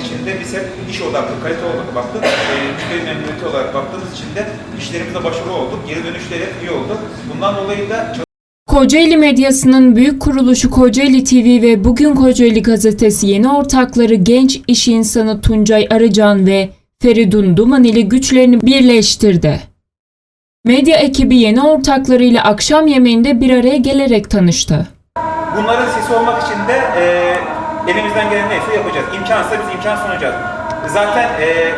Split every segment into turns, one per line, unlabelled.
için de biz hep iş odaklı, kalite odaklı baktık. E, müşteri memnuniyeti olarak baktığımız için de işlerimizde başarılı olduk. Geri dönüşleri iyi oldu. Bundan dolayı da
Kocaeli medyasının büyük kuruluşu Kocaeli TV ve Bugün Kocaeli gazetesi yeni ortakları genç iş insanı Tuncay Arıcan ve Feridun Duman ile güçlerini birleştirdi. Medya ekibi yeni ortaklarıyla akşam yemeğinde bir araya gelerek tanıştı.
bunların sesi olmak için de e, elimizden gelen neyse yapacağız. İmkansa biz imkan sunacağız. Zaten e,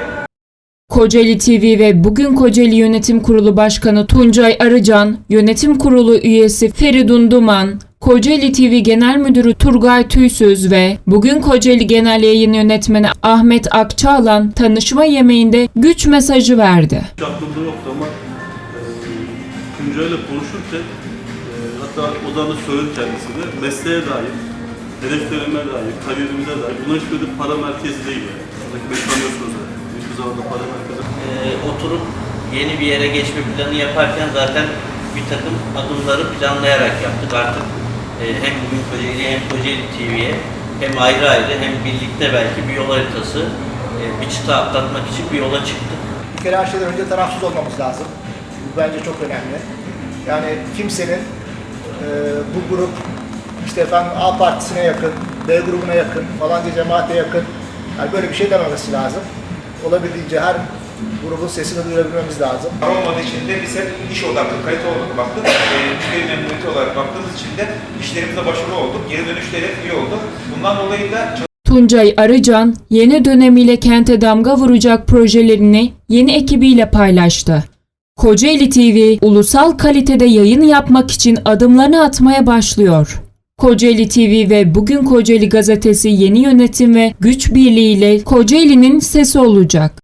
Kocaeli TV ve Bugün Kocaeli Yönetim Kurulu Başkanı Tuncay Arıcan, Yönetim Kurulu üyesi Feridun Duman, Kocaeli TV Genel Müdürü Turgay Tüysüz ve Bugün Kocaeli Genel Yayın Yönetmeni Ahmet Akçaalan tanışma yemeğinde güç mesajı verdi.
Hiç aklımda yoktu ama e, Tuncay'la konuşurken e, hatta o da söyledi kendisine mesleğe dair, hedeflerime dair, kariyerimize dair bunlar hiçbiri para merkezi değil yani. Buradaki beni tanıyorsunuz da. Hiçbir zaman da para merkezi.
Ee, oturup yeni bir yere geçme planı yaparken zaten bir takım adımları planlayarak yaptık. Artık e, hem Bugün Kocaeli hem Kocaeli TV'ye hem ayrı ayrı hem birlikte belki bir yol haritası e, bir çıta atlatmak için bir yola çıktık.
Bir kere her şeyden önce tarafsız olmamız lazım. Bu bence çok önemli. Yani kimsenin e, bu grup işte efendim A partisine yakın, B grubuna yakın, falanca cemaate yakın yani böyle bir şey dememesi lazım. Olabildiğince her grubun sesini duyurabilmemiz lazım.
Olmadığı için de biz hep iş odaklı, kalite odaklı baktık. E, müşteri memnuniyeti olarak baktığımız için de işlerimizde başarılı olduk. Geri dönüşleri iyi oldu. Bundan dolayı da
Tuncay Arıcan, yeni dönemiyle kente damga vuracak projelerini yeni ekibiyle paylaştı. Kocaeli TV, ulusal kalitede yayın yapmak için adımlarını atmaya başlıyor. Kocaeli TV ve Bugün Kocaeli gazetesi yeni yönetim ve güç birliğiyle Kocaeli'nin sesi olacak.